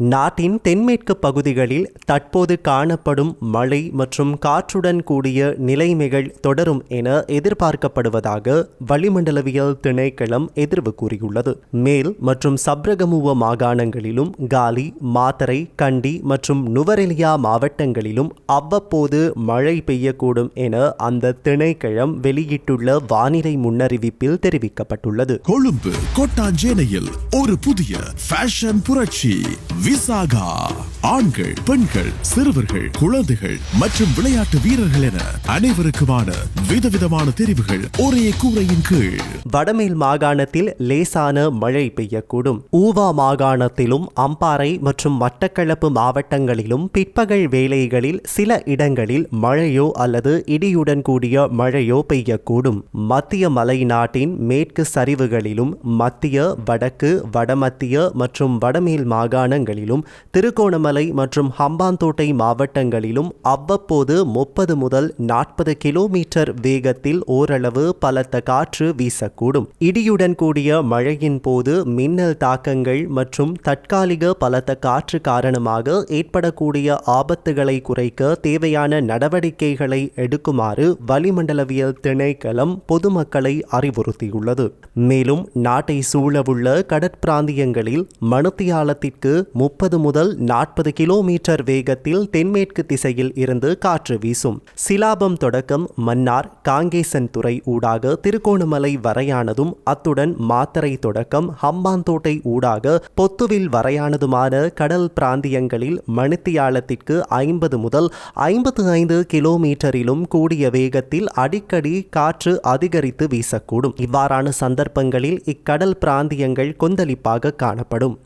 நாட்டின் தென்மேற்கு பகுதிகளில் தற்போது காணப்படும் மழை மற்றும் காற்றுடன் கூடிய நிலைமைகள் தொடரும் என எதிர்பார்க்கப்படுவதாக வளிமண்டலவியல் திணைக்களம் எதிர்வு கூறியுள்ளது. மேல் மற்றும் சப்ரகமுவ மாகாணங்களிலும் காலி மாத்தரை கண்டி மற்றும் நுவரெலியா மாவட்டங்களிலும் அவ்வப்போது மழை பெய்யக்கூடும் என அந்த திணைக்களம் வெளியிட்டுள்ள வானிலை முன்னறிவிப்பில் தெரிவிக்கப்பட்டுள்ளது. கொழும்பு கோட்டாஞ்சேனையில் ஒரு புதிய ஃபேஷன் புரட்சி. விசாகா. ஆண்கள் பெண்கள் சிறுவர்கள் குழந்தைகள் மற்றும் விளையாட்டு வீரர்கள் என அனைவருக்குமான விதவிதமான தெரிவுகள் ஒரே கூரையின் கீழ். வடமேல் மாகாணத்தில் லேசான மழை பெய்யக்கூடும். ஊவா மாகாணத்திலும் அம்பாறை மற்றும் மட்டக்களப்பு மாவட்டங்களிலும் பிற்பகல் வேளைகளில் சில இடங்களில் மழையோ அல்லது இடியுடன் கூடிய மழையோ பெய்யக்கூடும். மத்திய மலை நாட்டின் மேற்கு சரிவுகளிலும் மத்திய வடக்கு வடமத்திய மற்றும் வடமேல் மாகாணங்களில் மாவட்டங்களிலும் திருகோணமலை மற்றும் ஹம்பாந்தோட்டை மாவட்டங்களிலும் அவ்வப்போது முப்பது முதல் நாற்பது கிலோமீட்டர் வேகத்தில் ஓரளவு பலத்த காற்று வீசக்கூடும். இடியுடன் கூடிய மழையின் போது மின்னல் தாக்கங்கள் மற்றும் தற்காலிக பலத்த காற்று காரணமாக ஏற்படக்கூடிய ஆபத்துகளை குறைக்க தேவையான நடவடிக்கைகளை எடுக்குமாறு வளிமண்டலவியல் திணைக்களம் பொதுமக்களை அறிவுறுத்தியுள்ளது. மேலும் நாட்டை சூழவுள்ள கடற்பிராந்தியங்களில் மனுத்தியாலத்திற்கு முப்பது முதல் நாற்பது கிலோமீட்டர் வேகத்தில் தென்மேற்கு திசையில் இருந்து காற்று வீசும். சிலாபம் தொடக்கம் மன்னார் காங்கேசன் துறை ஊடாக திருகோணமலை வரையானதும் அத்துடன் மாத்தரை தொடக்கம் ஹம்பாந்தோட்டை ஊடாக பொத்துவில் வரையானதுமான கடல் பிராந்தியங்களில் மணித்தியாலத்திற்கு ஐம்பது முதல் ஐம்பத்து ஐந்து கிலோமீட்டரிலும் கூடிய வேகத்தில் அடிக்கடி காற்று அதிகரித்து வீசக்கூடும். இவ்வாறான சந்தர்ப்பங்களில் இக்கடல் பிராந்தியங்கள் கொந்தளிப்பாக காணப்படும்.